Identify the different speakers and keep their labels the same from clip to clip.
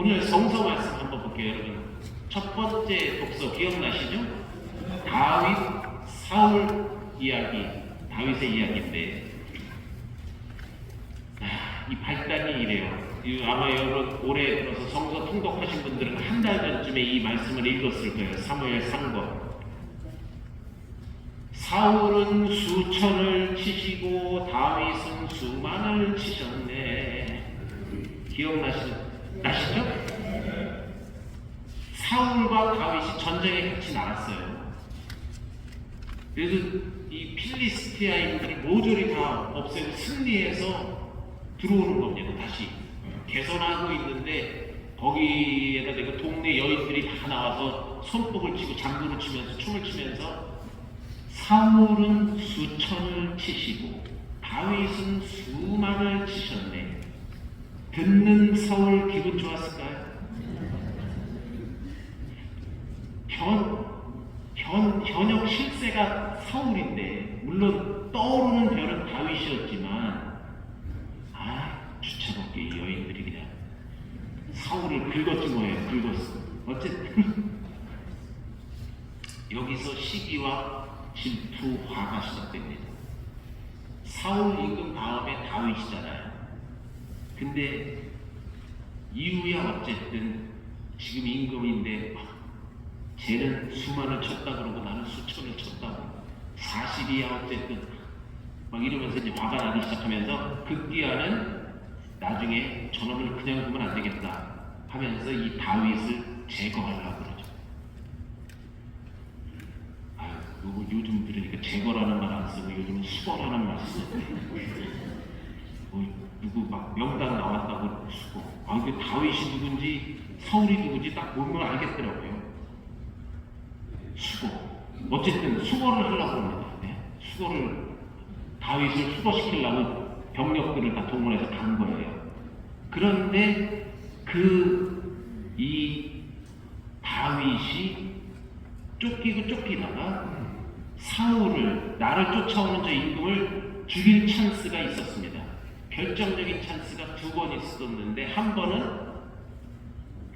Speaker 1: 오늘 성서 말씀 한번 볼게요, 여러분. 첫 번째 독서 기억나시죠? 다윗 사울 이야기, 다윗의 이야기인데 아, 이 발단이 이래요. 이 아마 여러분 올해 들어서 성서 통독하신 분들은 한 달 전쯤에 이 말씀을 읽었을 거예요. 사무엘 상거. 사울은 수천을 치시고 다윗은 수만을 치셨네. 기억나시죠? 나시죠? 사울과 다윗이 전쟁에 같이 나갔어요. 그래서 이 필리스티아인들을 모조리 다 없애고 승리해서 들어오는 겁니다. 다시 개선하고 있는데 거기에다 대고 동네 여인들이 다 나와서 손뼉을 치고 장구를 치면서 춤을 추면서 사울은 수천을 치시고 다윗은 수만을 치셨네. 듣는 사울 기분 좋았을까요? 현, 현, 현역 실세가 사울인데 물론 떠오르는 별은 다윗이었지만 아 주차롭게 이 여인들이 그냥 사울을 긁었지 뭐예요 긁었어. 어쨌든. 여기서 시기와 질투, 화가 시작됩니다. 사울 임금 다음에 다윗이잖아요 근데 이후야 어쨌든 지금 임금인데 쟤는 수만을 쳤다 그러고 나는 수천을 쳤다 고 사실이야 어쨌든. 막 이러면서 이제 화가 나기 시작하면서 급기야는 나중에 저놈을 그냥 두면 안 되겠다 하면서 이 다윗을 제거하려고 그러죠. 아유, 요즘 들으니까 제거라는 말 안 쓰고 요즘은 수거라는 말 쓰는데 뭐 누구 막 명단 나왔다고 수거. 아, 그 다윗이 누군지 사울이 누군지 딱 보면 알겠더라고요. 수거. 어쨌든 수거를 하려고 합니다. 네? 수거를 다윗을 수거시키려고 병력들을 다 동원해서 간 거예요. 그런데 그 이 다윗이 쫓기고 쫓기다가 사울을 나를 쫓아오는 저 임금을 죽일 찬스가 있었습니다. 결정적인 찬스가 두 번 있었는데 한 번은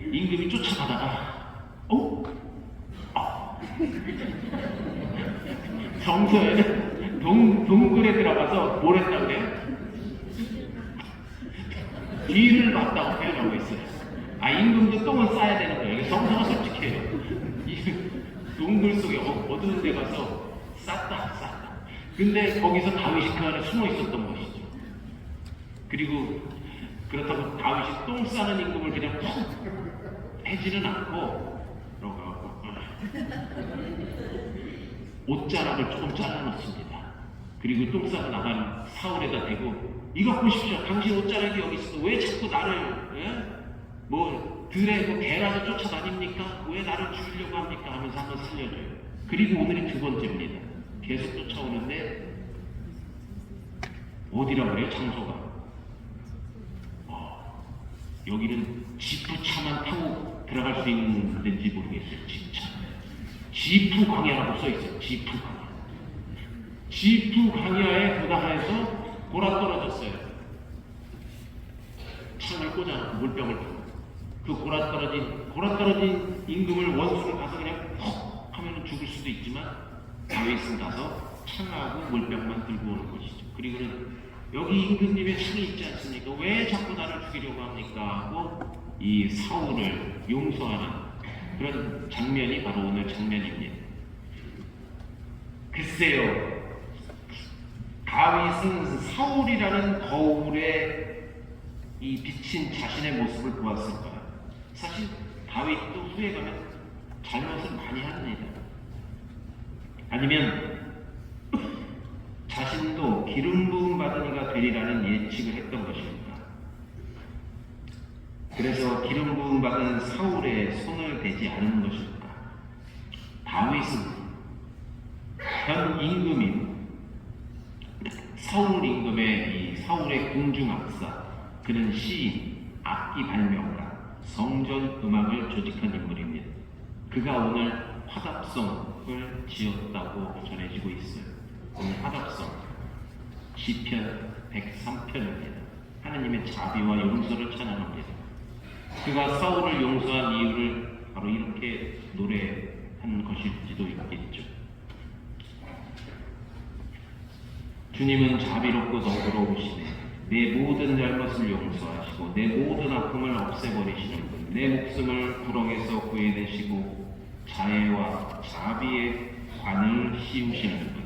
Speaker 1: 임금이 쫓아가다가 어? 아. 정서에는 동, 동굴에 들어가서 뭘 했다고 그래요? 뒤를 봤다고 표현하고 있어요. 아, 임금도 똥을 싸야 되는 거예요. 정서가 솔직해요. 이 동굴 속에 어, 어두운 데 가서 쌌다, 쌌다. 근데 거기서 다윗이 그 안에 숨어 있었던 것이죠. 그리고 그렇다고 다윗이 똥 싸는 임금을 그냥 푹 해지는 않고 들어가고 옷자락을 조금 잘라놓습니다. 그리고 똥 싸고 나간 사울에다 대고 이거 보십시오. 당신 옷자락이 여기 있어. 왜 자꾸 나를 예? 뭐 들에 뭐 개라도 쫓아다닙니까? 왜 나를 죽이려고 합니까? 하면서 한번 살려줘요. 그리고 오늘이 두 번째입니다. 계속 쫓아오는데 어디라고 그래요? 장소가. 어, 여기는 지프 차만 타고 들어갈 수 있는 데인지 모르겠어요. 지프차. 지프 광야라고 써있어요. 지프 광야. 지프 광야에 도달해서 골아 떨어졌어요. 창을 꽂아놓고 물병을 타고. 그 골아 떨어진, 골아 떨어진 임금을 원수를 가서 그냥 퍽 하면 죽을 수도 있지만 다윗은 가서 창하고 물병만 들고 오는 것이죠. 그리고는 여기 임금님의 창이 있지 않습니까? 왜 자꾸 나를 죽이려고 합니까? 하고 이 사울을 용서하는 그런 장면이 바로 오늘 장면입니다. 글쎄요, 다윗은 사울이라는 거울에 이 비친 자신의 모습을 보았을 거야. 사실 다윗도 후에 가면 잘못을 많이 합니다. 아니면 자신도 기름 되리라는 예측을 했던 것입니다. 그래서 기름 부음 받은 사울의 손을 대지 않은 것일까? 다윗은 현 임금인 사울 임금의 이 사울의 궁중악사 그는 시인, 악기 발명가, 성전 음악을 조직한 인물입니다. 그가 오늘 화답성을 지었다고 전해지고 있어요. 오늘 화답성 시편 103편입니다. 하나님의 자비와 용서를 찬양합니다. 그가 사울을 용서한 이유를 바로 이렇게 노래한 것일지도 있겠죠. 주님은 자비롭고 너그러우시네. 내 모든 잘못을 용서하시고 내 모든 아픔을 없애버리시는 분. 내 목숨을 구렁에서 구해내시고 자애와 자비의 관을 씌우시는 분.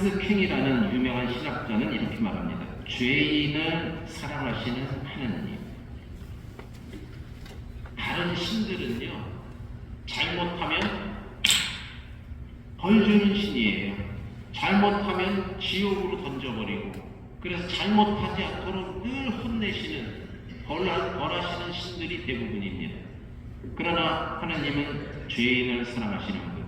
Speaker 1: 한스 킹이라는 유명한 신학자는 이렇게 말합니다. 죄인을 사랑하시는 하느님. 다른 신들은요, 잘못하면 벌 주는 신이에요. 잘못하면 지옥으로 던져버리고, 그래서 잘못하지 않도록 늘 혼내시는, 벌하, 벌하시는 신들이 대부분입니다. 그러나 하나님은 죄인을 사랑하시는 분.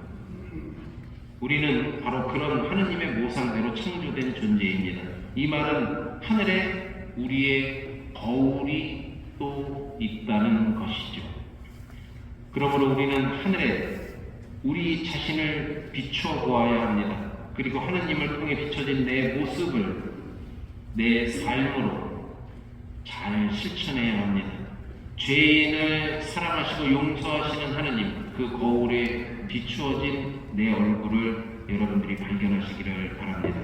Speaker 1: 우리는 바로 그런 하느님의 모상대로 창조된 존재입니다. 이 말은 하늘에 우리의 거울이 또 있다는 것이죠. 그러므로 우리는 하늘에 우리 자신을 비추어 보아야 합니다. 그리고 하느님을 통해 비춰진 내 모습을 내 삶으로 잘 실천해야 합니다. 죄인을 사랑하시고 용서하시는 하느님, 그 거울에 비추어진 내 얼굴을 여러분들이 발견하시기를 바랍니다.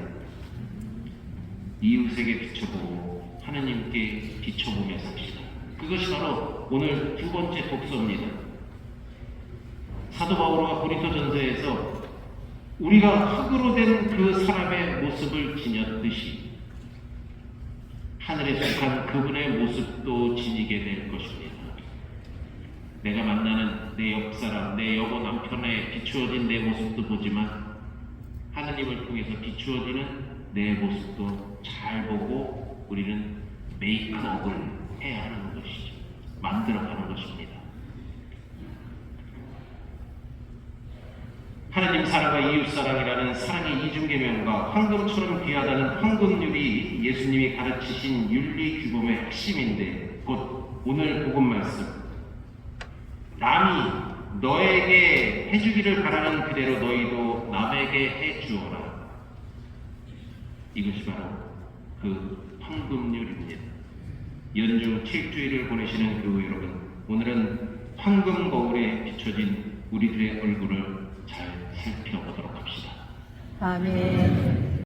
Speaker 1: 이웃에게 비춰보고 하느님께 비춰보며 삽시다. 그것이 바로 오늘 두 번째 독서입니다. 사도 바울과 고린도전서에서 우리가 흙으로 된 그 사람의 모습을 지녔듯이 하늘에 속한 그분의 모습도 지니게 될 것입니다. 내가 만나는 내 옆사람, 내 여보 남편에 비추어진 내 모습도 보지만 하나님을 통해서 비추어지는 내 모습도 잘 보고 우리는 메이크업을 해야 하는 것이죠. 만들어가는 것입니다. 하나님 사랑과 이웃 사랑이라는 사랑의 이중계명과 황금처럼 귀하다는 황금률이 예수님이 가르치신 윤리 규범의 핵심인데 곧 오늘 복음 말씀 남이 너에게 해주기를 바라는 그대로 너희도 남에게 해주어라 이것이 바로 그 황금률입니다 연중 칠주일을 보내시는 교우 여러분 오늘은 황금 거울에 비춰진 우리들의 얼굴을 잘 살펴보도록 합시다.
Speaker 2: 아멘.